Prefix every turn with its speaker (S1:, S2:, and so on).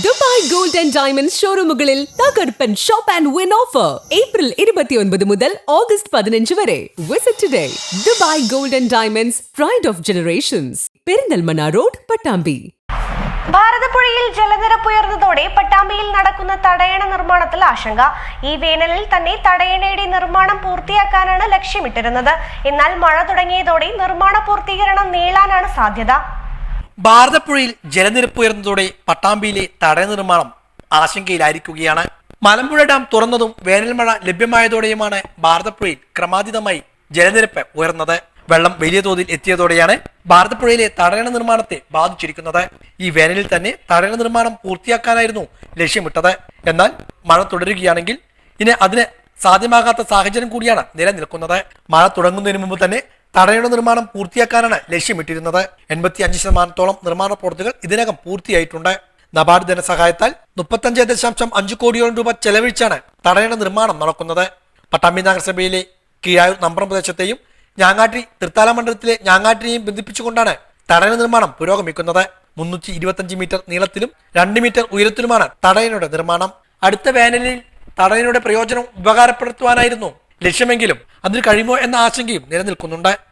S1: Dubai gold and diamond ഷോറൂമുകളിൽ തകർപ്പൻ shop and win offer. April ഇരുപത്തിയൊൻപത് മുതൽ ഓഗസ്റ്റ് പതിനഞ്ച് വരെ. Visit today Dubai gold and diamonds pride of generations Perinthalmanna road Pattambi.
S2: ഭാരതപ്പുഴയിൽ ജലനിരപ്പ് ഉയർന്നതോടെ പട്ടാമ്പിയിൽ നടക്കുന്ന തടയണ നിർമ്മാണത്തിൽ ആശങ്ക. ഈ വേനലിൽ തന്നെ തടയണയുടെ നിർമ്മാണം പൂർത്തിയാക്കാനാണ് ലക്ഷ്യമിട്ടിരുന്നത്. എന്നാൽ മഴ തുടങ്ങിയതോടെ നിർമ്മാണ പൂർത്തീകരണം നീളാനാണ് സാധ്യത.
S3: ഭാരതപ്പുഴയിൽ ജലനിരപ്പ് ഉയർന്നതോടെ പട്ടാമ്പിയിലെ തടയ നിർമ്മാണം ആശങ്കയിലായിരിക്കുകയാണ്. മലമ്പുഴ ഡാം തുറന്നതും വേനൽമഴ ലഭ്യമായതോടെയുമാണ് ഭാരതപ്പുഴയിൽ ക്രമാതീതമായി ജലനിരപ്പ് ഉയർന്നത്. വെള്ളം വലിയ തോതിൽ എത്തിയതോടെയാണ് ഭാരതപ്പുഴയിലെ തടയണ നിർമ്മാണത്തെ ബാധിച്ചിരിക്കുന്നത്. ഈ വേനലിൽ തന്നെ തടയണ നിർമ്മാണം പൂർത്തിയാക്കാനായിരുന്നു ലക്ഷ്യമിട്ടത്. എന്നാൽ മഴ തുടരുകയാണെങ്കിൽ ഇനി അതിന് സാധ്യമാകാത്ത സാഹചര്യം കൂടിയാണ് നിലനിൽക്കുന്നത്. മഴ തുടങ്ങുന്നതിന് മുമ്പ് തന്നെ തടയണ നിർമ്മാണം പൂർത്തിയാക്കാനാണ് ലക്ഷ്യമിട്ടിരുന്നത്. എൺപത്തി അഞ്ച് ശതമാനത്തോളം നിർമ്മാണ പ്രവൃത്തികൾ ഇതിനകം പൂർത്തിയായിട്ടുണ്ട്. നബാർഡ് ധനസഹായത്താൽ മുപ്പത്തഞ്ച് ദശാംശം അഞ്ച് കോടിയോളം രൂപ ചെലവഴിച്ചാണ് തടയണ നിർമ്മാണം നടക്കുന്നത്. പട്ടാമ്പി നഗരസഭയിലെ കീഴായൂർ നമ്പറം പ്രദേശത്തെയും ഞാങ്ങാട്ടി തൃത്താല മണ്ഡലത്തിലെ ഞാങ്ങാട്ടിനെയും ബന്ധിപ്പിച്ചുകൊണ്ടാണ് തടയണ നിർമ്മാണം പുരോഗമിക്കുന്നത്. മുന്നൂറ്റി ഇരുപത്തഞ്ച് മീറ്റർ നീളത്തിലും രണ്ട് മീറ്റർ ഉയരത്തിലുമാണ് തടയണയുടെ നിർമ്മാണം. അടുത്ത വേനലിൽ തടയണയുടെ പ്രയോജനം ഉപകാരപ്പെടുത്തുവാനായിരുന്നു ലക്ഷ്യമെങ്കിലും അതിന് കഴിയുമോ എന്ന ആശങ്കയും നിലനിൽക്കുന്നുണ്ട്.